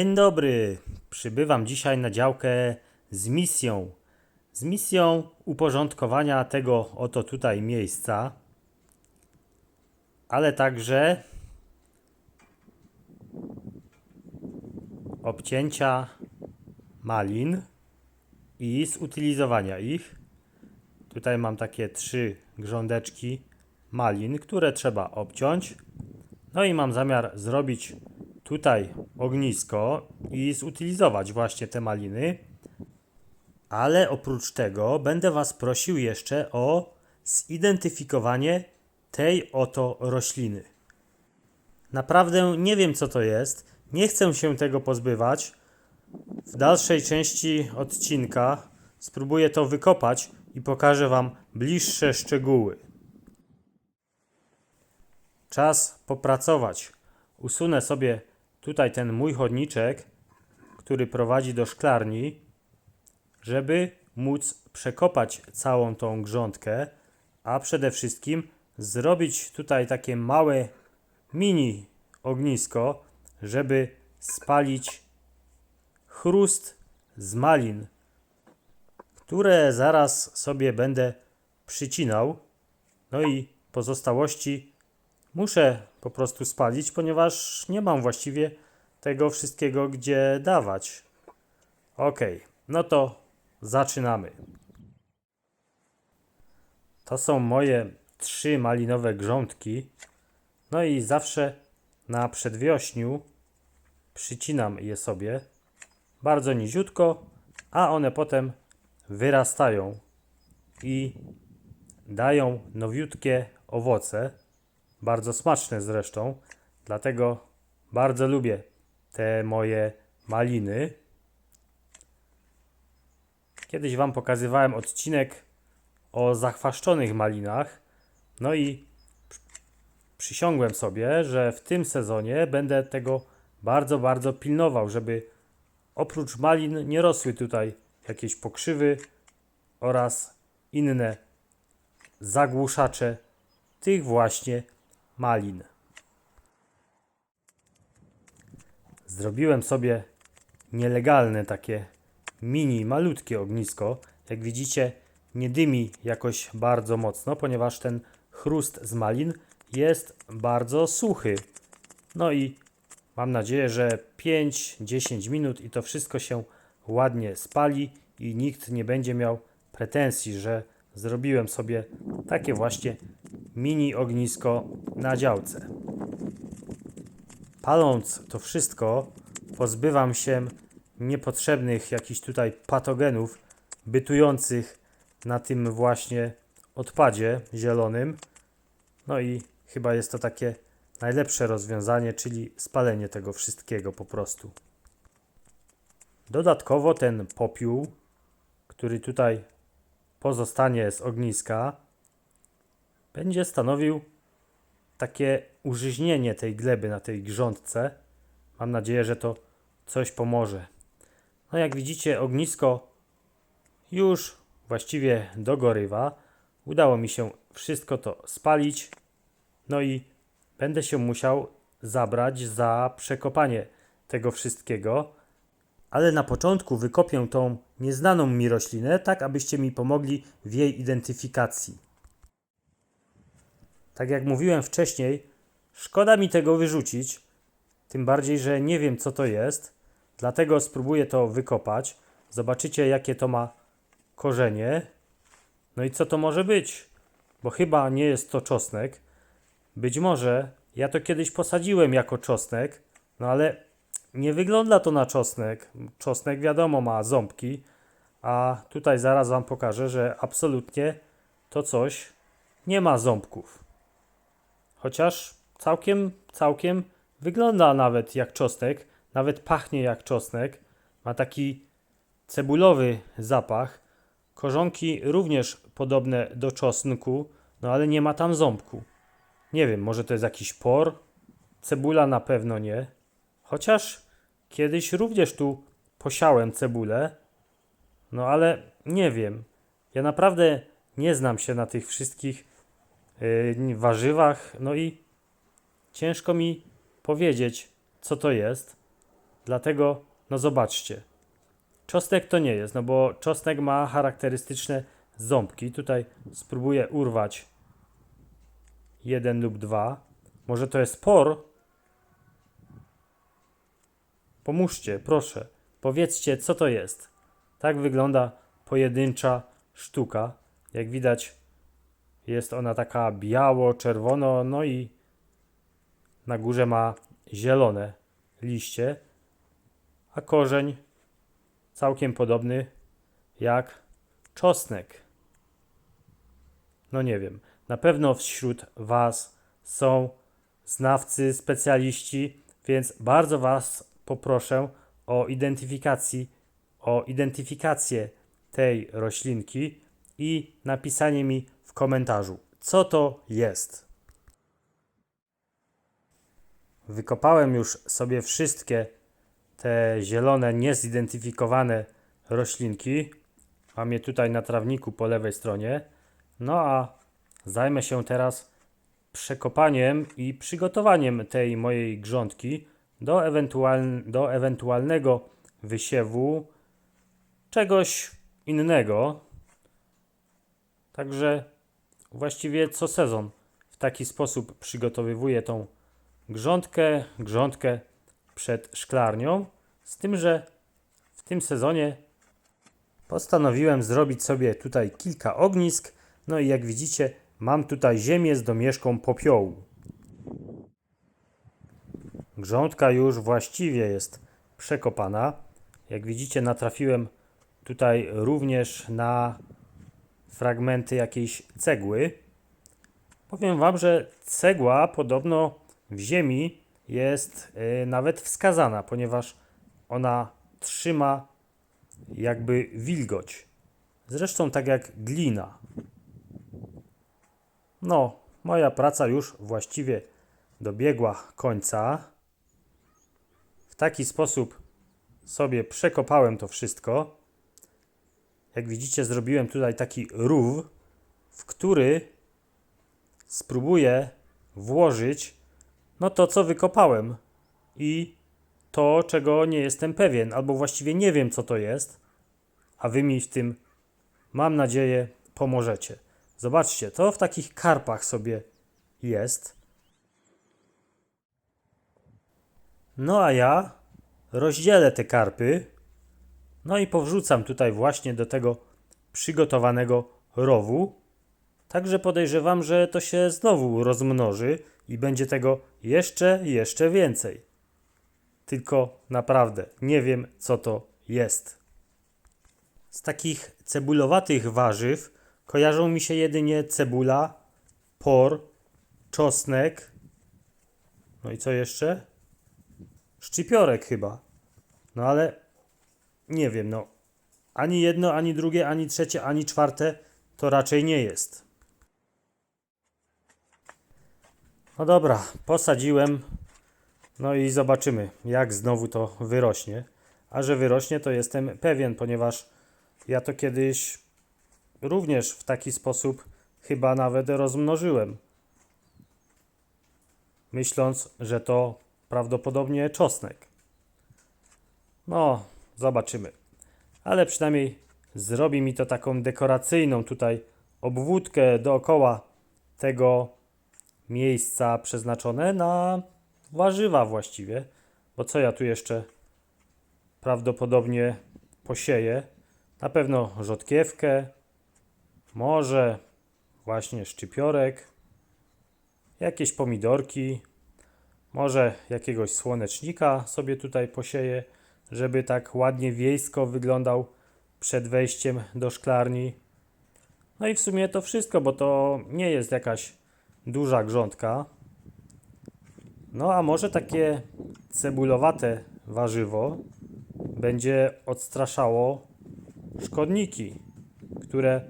Dzień dobry. Przybywam dzisiaj na działkę z misją. Z misją uporządkowania tego oto tutaj miejsca, ale także obcięcia malin i zutylizowania ich. Tutaj mam takie trzy grządeczki malin, które trzeba obciąć. No i mam zamiar zrobić tutaj ognisko i zutylizować właśnie te maliny. Ale oprócz tego będę Was prosił jeszcze o zidentyfikowanie tej oto rośliny. Naprawdę nie wiem co to jest. Nie chcę się tego pozbywać. W dalszej części odcinka spróbuję to wykopać i pokażę Wam bliższe szczegóły. Czas popracować. Usunę sobie tutaj ten mój chodniczek, który prowadzi do szklarni, żeby móc przekopać całą tą grządkę, a przede wszystkim zrobić tutaj takie małe mini ognisko, żeby spalić chrust z malin, które zaraz sobie będę przycinał. No i pozostałości muszę po prostu spalić, ponieważ nie mam właściwie tego wszystkiego gdzie dawać. Ok, no to zaczynamy. To są moje trzy malinowe grządki. No i zawsze na przedwiośniu przycinam je sobie bardzo niziutko, a one potem wyrastają i dają nowiutkie owoce, bardzo smaczne zresztą, dlatego bardzo lubię te moje maliny. Kiedyś Wam pokazywałem odcinek o zachwaszczonych malinach, no i przysiągłem sobie, że w tym sezonie będę tego bardzo, bardzo pilnował, żeby oprócz malin nie rosły tutaj jakieś pokrzywy oraz inne zagłuszacze tych właśnie malin. Zrobiłem sobie nielegalne takie mini, malutkie ognisko. Jak widzicie, nie dymi jakoś bardzo mocno, ponieważ ten chrust z malin jest bardzo suchy. No i mam nadzieję, że 5-10 minut i to wszystko się ładnie spali i nikt nie będzie miał pretensji, że zrobiłem sobie takie właśnie mini ognisko na działce. Paląc to wszystko, pozbywam się niepotrzebnych jakichś tutaj patogenów bytujących na tym właśnie odpadzie zielonym. No i chyba jest to takie najlepsze rozwiązanie, czyli spalenie tego wszystkiego po prostu. Dodatkowo ten popiół, który tutaj pozostanie z ogniska, będzie stanowił takie użyźnienie tej gleby na tej grządce. Mam nadzieję, że to coś pomoże. No jak widzicie, ognisko już właściwie dogorywa. Udało mi się wszystko to spalić. No i będę się musiał zabrać za przekopanie tego wszystkiego. Ale na początku wykopię tą nieznaną mi roślinę, tak abyście mi pomogli w jej identyfikacji. Tak jak mówiłem wcześniej, szkoda mi tego wyrzucić, tym bardziej, że nie wiem co to jest, dlatego spróbuję to wykopać. Zobaczycie, jakie to ma korzenie. No i co to może być? Bo chyba nie jest to czosnek. Być może ja to kiedyś posadziłem jako czosnek, no ale nie wygląda to na czosnek. Czosnek wiadomo ma ząbki, a tutaj zaraz Wam pokażę, że absolutnie to coś nie ma ząbków. Chociaż całkiem, całkiem wygląda nawet jak czosnek, nawet pachnie jak czosnek. Ma taki cebulowy zapach. Korzonki również podobne do czosnku, no ale nie ma tam ząbku. Nie wiem, może to jest jakiś por? Cebula na pewno nie. Chociaż kiedyś również tu posiałem cebulę, no ale nie wiem. Ja naprawdę nie znam się na tych wszystkich warzywach, no i ciężko mi powiedzieć, co to jest. Dlatego, no zobaczcie. Czosnek to nie jest, no bo czosnek ma charakterystyczne ząbki. Tutaj spróbuję urwać jeden lub dwa. Może to jest por? Pomóżcie, proszę. Powiedzcie, co to jest. Tak wygląda pojedyncza sztuka. Jak widać, jest ona taka biało-czerwono, no i na górze ma zielone liście, a korzeń całkiem podobny jak czosnek. No nie wiem. Na pewno wśród Was są znawcy, specjaliści, więc bardzo Was poproszę o identyfikacji, o identyfikację tej roślinki i napisanie mi w komentarzu, co to jest. Wykopałem już sobie wszystkie te zielone, niezidentyfikowane roślinki. Mam je tutaj na trawniku po lewej stronie. No a zajmę się teraz przekopaniem i przygotowaniem tej mojej grządki do, ewentual, do ewentualnego wysiewu czegoś innego. Także właściwie co sezon w taki sposób przygotowywuję tą grządkę, grządkę przed szklarnią. Z tym, że w tym sezonie postanowiłem zrobić sobie tutaj kilka ognisk. No i jak widzicie, mam tutaj ziemię z domieszką popiołu. Grządka już właściwie jest przekopana. Jak widzicie, natrafiłem tutaj również na fragmenty jakiejś cegły. Powiem Wam, że cegła podobno w ziemi jest y, nawet wskazana, ponieważ ona trzyma jakby wilgoć. Zresztą tak jak glina. No, moja praca już właściwie dobiegła końca. W taki sposób sobie przekopałem to wszystko. Jak widzicie, zrobiłem tutaj taki rów, w który spróbuję włożyć no to, co wykopałem i to, czego nie jestem pewien, albo właściwie nie wiem, co to jest, a wy mi w tym, mam nadzieję, pomożecie. Zobaczcie, to w takich karpach sobie jest. No a ja rozdzielę te karpy, no i powrzucam tutaj właśnie do tego przygotowanego rowu. Także podejrzewam, że to się znowu rozmnoży i będzie tego jeszcze, jeszcze więcej. Tylko naprawdę nie wiem, co to jest. Z takich cebulowatych warzyw kojarzą mi się jedynie cebula, por, czosnek. No i co jeszcze? Szczypiorek chyba. No ale nie wiem, no. Ani jedno, ani drugie, ani trzecie, ani czwarte to raczej nie jest. No dobra, posadziłem. No i zobaczymy, jak znowu to wyrośnie. A że wyrośnie, to jestem pewien, ponieważ ja to kiedyś również w taki sposób chyba nawet rozmnożyłem. Myśląc, że to prawdopodobnie czosnek. No, zobaczymy. Ale przynajmniej zrobi mi to taką dekoracyjną tutaj obwódkę dookoła tego miejsca przeznaczone na warzywa właściwie. Bo co ja tu jeszcze prawdopodobnie posieję? Na pewno rzodkiewkę, może właśnie szczypiorek, jakieś pomidorki, może jakiegoś słonecznika sobie tutaj posieję, żeby tak ładnie wiejsko wyglądał przed wejściem do szklarni. No i w sumie to wszystko, bo to nie jest jakaś duża grządka. No a może takie cebulowate warzywo będzie odstraszało szkodniki, które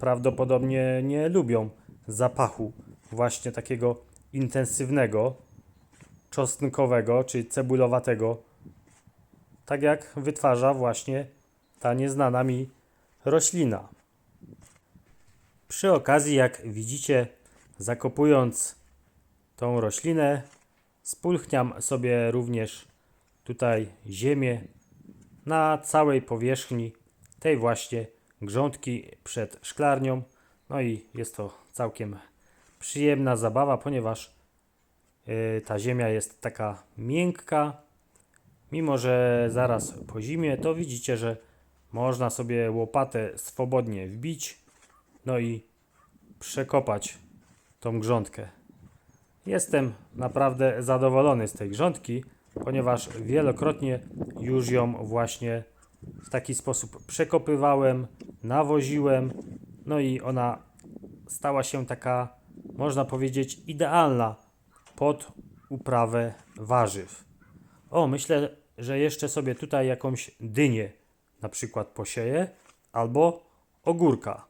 prawdopodobnie nie lubią zapachu właśnie takiego intensywnego, czosnkowego czy cebulowatego, tak jak wytwarza właśnie ta nieznana mi roślina. Przy okazji, jak widzicie, zakopując tą roślinę, spulchniam sobie również tutaj ziemię na całej powierzchni tej właśnie grządki przed szklarnią. No i jest to całkiem przyjemna zabawa, ponieważ yy, ta ziemia jest taka miękka. Mimo, że zaraz po zimie, to widzicie, że można sobie łopatę swobodnie wbić, no i przekopać tą grządkę. Jestem naprawdę zadowolony z tej grządki, ponieważ wielokrotnie już ją właśnie w taki sposób przekopywałem, nawoziłem, no i ona stała się taka, można powiedzieć, idealna pod uprawę warzyw. O, myślę, że jeszcze sobie tutaj jakąś dynię na przykład posieję albo ogórka.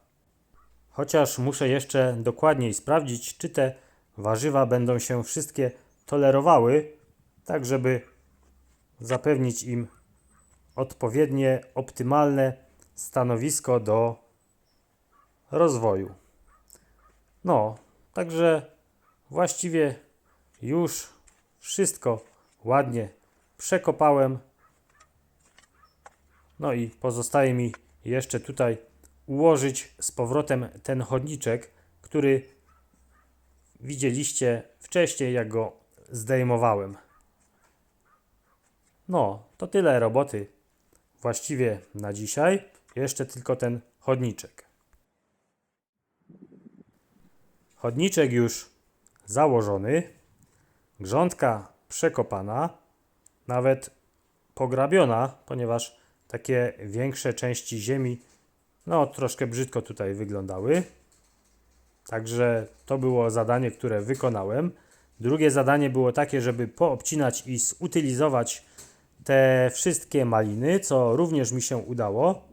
Chociaż muszę jeszcze dokładniej sprawdzić, czy te warzywa będą się wszystkie tolerowały, tak żeby zapewnić im odpowiednie, optymalne stanowisko do rozwoju. No, także właściwie już wszystko ładnie przekopałem. No i pozostaje mi jeszcze tutaj ułożyć z powrotem ten chodniczek, który widzieliście wcześniej, jak go zdejmowałem. No, to tyle roboty właściwie na dzisiaj. Jeszcze tylko ten chodniczek. Chodniczek już założony, grządka przekopana, nawet pograbiona, ponieważ takie większe części ziemi no troszkę brzydko tutaj wyglądały. Także to było zadanie, które wykonałem. Drugie zadanie było takie, żeby poobcinać i zutylizować te wszystkie maliny, co również mi się udało.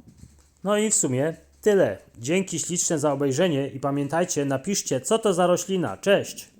No i w sumie tyle. Dzięki śliczne za obejrzenie i pamiętajcie, napiszcie co to za roślina. Cześć!